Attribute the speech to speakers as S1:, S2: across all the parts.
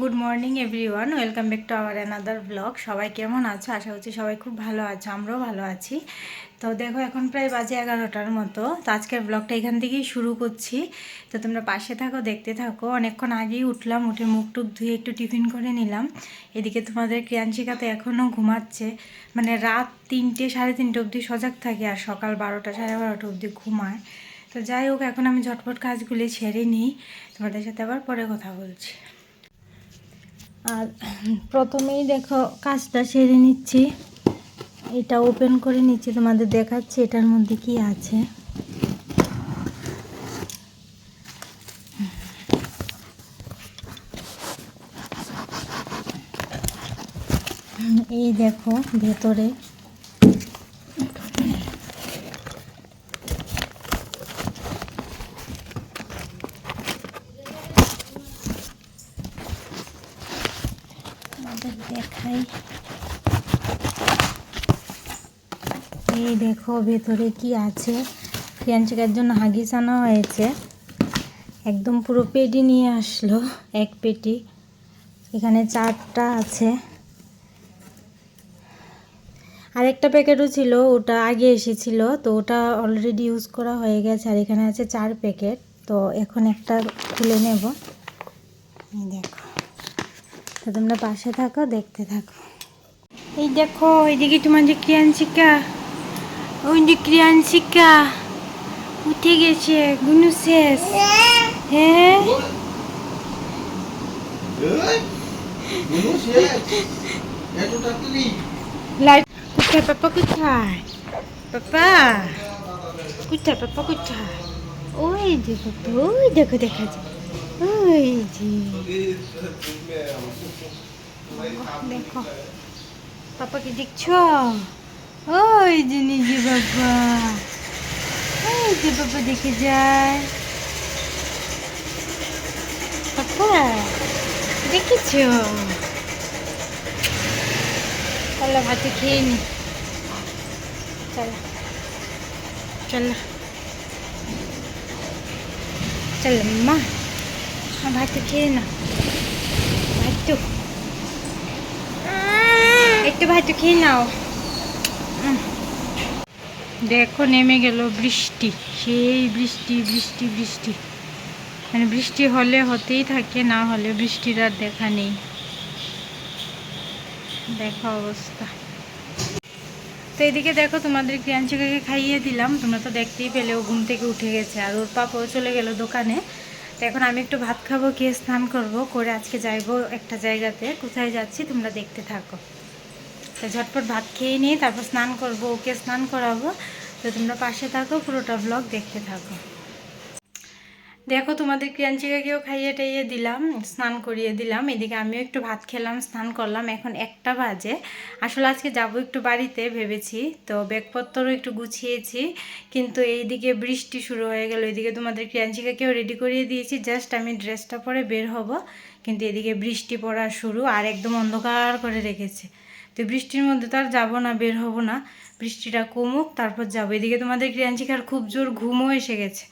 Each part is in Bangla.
S1: Good morning everyone welcome back to our another blog সবাই কেমন আছো? আশা করছি সবাই খুব ভালো আছো, আমরাও ভালো আছি। তো দেখো, এখন প্রায় বাজে এগারোটার মতো। তো আজকের ব্লগটা এখান থেকেই শুরু করছি। তো তোমরা পাশে থাকো, দেখতে থাকো। অনেকক্ষণ আগেই উঠলাম, উঠে মুখ টুক ধুয়ে একটু টিফিন করে নিলাম। এদিকে তোমাদের ক্রিয়াঞ্চিকা তো এখনও ঘুমাচ্ছে। মানে রাত তিনটে, সাড়ে তিনটে অবধি সজাগ থাকে আর সকাল বারোটা, সাড়ে বারোটা অবধি ঘুমায়। তো যাই হোক, এখন আমি ঝটপট কাজগুলি ছেড়ে নিই। তোমাদের সাথে আবার পরে কথা বলছি। আর প্রথমেই দেখো কাজটা সেরে নিচ্ছি। এটা ওপেন করে নিচ্ছি, তোমাদের দেখাচ্ছি এটার মধ্যে কি আছে। এই দেখো ভেতরে তোমাদের দেখাই। এই দেখো, ভেতরে কি আছে? ফিয়ান্সিকার জন্য হাগিস আনা হয়েছে। একদম পুরো পেটি নিয়ে আসলো, এক পেটি। এখানে চারটা আছে। আরেকটা প্যাকেটও ছিল, ওটা আগে এসেছিল, তো ওটা অলরেডি ইউজ করা হয়ে গেছে। আর এখানে আছে চার প্যাকেট, তো এখন একটা খুলে নেব। দেখো। তো তোমরা পাশে থাকো, দেখতে থাকো। এই দেখো এইদিকে তোমার যে ক্রিয়াঞ্চিকা ওই যে ক্রিয়াঞ্চিকা উঠে গেছে, গুনু শেষ। হ্যাঁ? লাইট পাপা ওই ওই দেখো, দেখা যায় ওই যে দেখো পাপাকে দেখছ ওই যে নিজে বাবা ওই যে বাবা দেখে যায় পাপা দেখেছ চলো ভাতে খেয়ে নি চলো চলো চলো মা ভাতে খেয়ে না। ভাত একটু ভাত খেয়ে নাও। দেখো, নেমে গেল বৃষ্টি। সেই বৃষ্টি বৃষ্টি বৃষ্টি। মানে বৃষ্টি হলে হতেই থাকে, না হলে বৃষ্টির আর দেখা নেই। দেখো অবস্থা। তো এদিকে দেখো, তোমাদের ক্রিয়াঞ্চিকাকে খাইয়ে দিলাম। তোমরা তো দেখতেই পেলে, ও ঘুম থেকে উঠে গেছে। আর ওর পাপাও চলে গেল দোকানে। তো এখন আমি একটু ভাত খাব খেয়ে স্নান করব, করে আজকে যাইব একটা জায়গাতে। কোথায় যাচ্ছি তোমরা দেখতে থাকো। তো ঝটপট ভাত খেয়ে নিয়ে তারপর স্নান করব, ওকে স্নান করাবো। তো তোমরা পাশে থাকো, পুরোটা ব্লগ দেখতে থাকো। দেখো তোমাদের ক্রিয়াঞ্চিকাকেও খাইয়ে টাইয়ে দিলাম, স্নান করিয়ে দিলাম। এদিকে আমিও একটু ভাত খেলাম, স্নান করলাম। এখন একটা বাজে। আসলে আজকে যাব একটু বাড়িতে ভেবেছি, তো ব্যাগপত্রও একটু গুছিয়েছি। কিন্তু এইদিকে বৃষ্টি শুরু হয়ে গেল। এদিকে তোমাদের ক্রিয়াঞ্চিকাকেও রেডি করিয়ে দিয়েছি। জাস্ট আমি ড্রেসটা পরে বের হব। কিন্তু এদিকে বৃষ্টি পড়া শুরু আর একদম অন্ধকার করে রেখেছে। তো বৃষ্টির মধ্যে তো আর যাব না, বের হব না। বৃষ্টিটা কমুক, তারপর যাব। এদিকে তোমাদের ক্রিয়াঞ্চিকার খুব জোর ঘুমও এসে গেছে।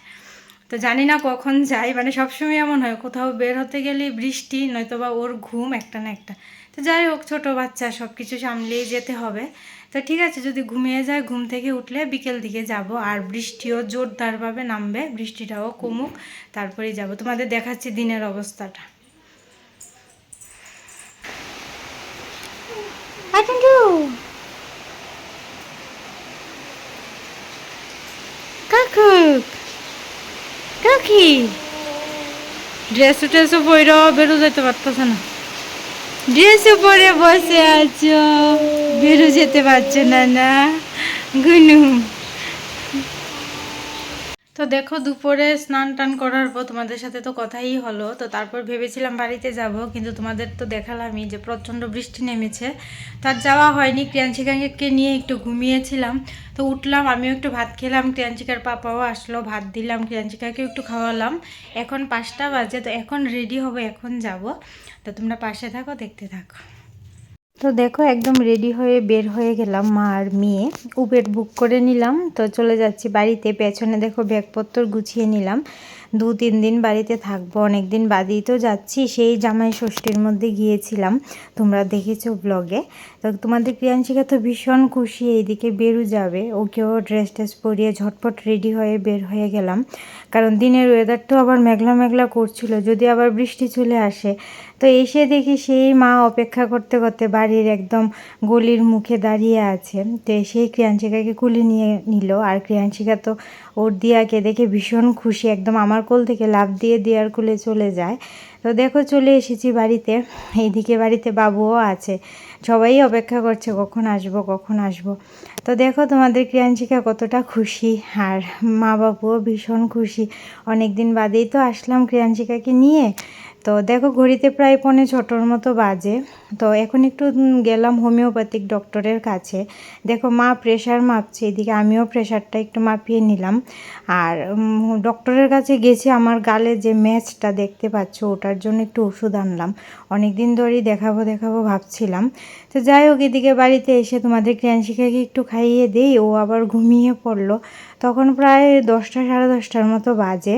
S1: তো জানি না কখন যাই মানে সবসময় এমন হয়, কোথাও বের হতে গেলে বৃষ্টি নয়তো বা ওর ঘুম একটা না একটা। তো যাই হোক, ছোটো বাচ্চা সব কিছু সামলেই যেতে হবে। তো ঠিক আছে, যদি ঘুমিয়ে যায়, ঘুম থেকে উঠলে বিকেল দিকে যাব। আর বৃষ্টিও জোরদারভাবে নামবে, বৃষ্টিটাও কমুক, তারপরেই যাব। তোমাদের দেখাচ্ছি দিনের অবস্থাটা। আটুন্টু কাকুক কাকি ড্রেস ট্রেসও পরে বেরো যেতে পারতেছে না। ড্রেসও পরে বসে আছো, বেরো যেতে পারছ না না। গুনু। তো দেখো দুপুরে স্নান টান করার পর তোমাদের সাথে তো কথাই হলো, তো তারপর ভেবেছিলাম বাড়িতে যাব, কিন্তু তোমাদের তো দেখালামই যে প্রচণ্ড বৃষ্টি নেমেছে। তার যাওয়া হয়নি ক্রিয়াঞ্চিকাকে নিয়ে একটু ঘুমিয়েছিলাম, তো উঠলাম, আমিও একটু ভাত খেলাম ক্রিয়াঞ্চিকার পাপাও আসলো, ভাত দিলাম ক্রিয়াঞ্চিকাকেও একটু খাওয়ালাম। এখন পাঁচটা বাজে, তো এখন রেডি হব, এখন যাব। তো তোমরা পাশে থাকো, দেখতে থাকো। তো দেখো, একদম রেডি হয়ে বের হয়ে গেলাম মা আর মেয়ে। উবের বুক করে নিলাম, তো চলে যাচ্ছি বাড়িতে। পেছনে দেখো ব্যাগপত্র গুছিয়ে নিলাম। দু, তিন দিন বাড়িতে থাকব অনেক দিন বাদেই তো যাচ্ছি, সেই জামাই ষষ্ঠীর মধ্যে গিয়েছিলাম, তোমরা দেখেছ ব্লগে তো তোমাদের প্রিয়াংশিকা তো ভীষণ খুশি, এইদিকে বেরু যাবে, ওকেও ড্রেস ট্রেস পরিয়ে ঝটপট রেডি হয়ে বের হয়ে গেলাম। কারণ দিনের ওয়েদারটাও আবার মেঘলা মেঘলা করছিল, যদি আবার বৃষ্টি চলে আসে। তো এসে দেখি সেই মা অপেক্ষা করতে করতে বাড়ির একদম গলির মুখে দাঁড়িয়ে আছে। তো সেই ক্রিয়াঞ্চিকাকে কুলে নিয়ে নিল, আর ক্রিয়াঞ্চিকা তো ওর দিয়াকে দেখে ভীষণ খুশি, একদম আমার কোল থেকে লাভ দিয়ে দেওয়ার কোলে চলে যায়। তো দেখো চলে এসেছি বাড়িতে। এইদিকে বাড়িতে বাবুও আছে। সবাই অপেক্ষা করছে, কখন আসব কখন আসব। তো দেখো তোমাদের ক্রিয়াঞ্চিকা কতটা খুশি, আর মা বাবুও ভীষণ খুশি। অনেক দিন বাদেই তো আসলাম ক্রিয়াঞ্চিকাকে নিয়ে। তো দেখো ঘড়িতে প্রায় পৌনে ছটোর মতো বাজে। তো এখন একটু গেলাম হোমিওপ্যাথিক ডক্টরের কাছে। দেখো মা প্রেশার মাপছে, এদিকে আমিও প্রেশারটা একটু মাপিয়ে নিলাম। আর ডক্টরের কাছে গেছি, আমার গালে যে ম্যাচটা দেখতে পাচ্ছ, ওটার জন্য একটু ওষুধ আনলাম। অনেক দিন ধরেই দেখাবো দেখাবো ভাবছিলাম। তো যাই হোক, এদিকে বাড়িতে এসে তোমাদের ক্রিয়াংশিকাকে একটু খাইয়ে দিই। ও আবার ঘুমিয়ে পড়ল। তখন প্রায় দশটা, সাড়ে দশটার মতো বাজে।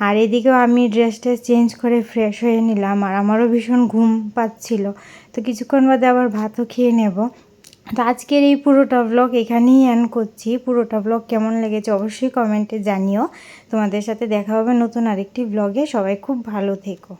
S1: আর এদিকেও আমি ড্রেস ট্রেস চেঞ্জ করে ফ্রেশ হয়ে নিলাম। আর আমারও ভীষণ ঘুম পাচ্ছিল। তো কিছুক্ষণ বাদে আবার ভাতও খেয়ে নেব। তো আজকের এই পুরোটা ব্লগ এখানেই এন্ড করছি। পুরোটা ব্লগ কেমন লেগেছে অবশ্যই কমেন্টে জানিও। তোমাদের সাথে দেখা হবে নতুন আরেকটি ব্লগে সবাই খুব ভালো থেকো।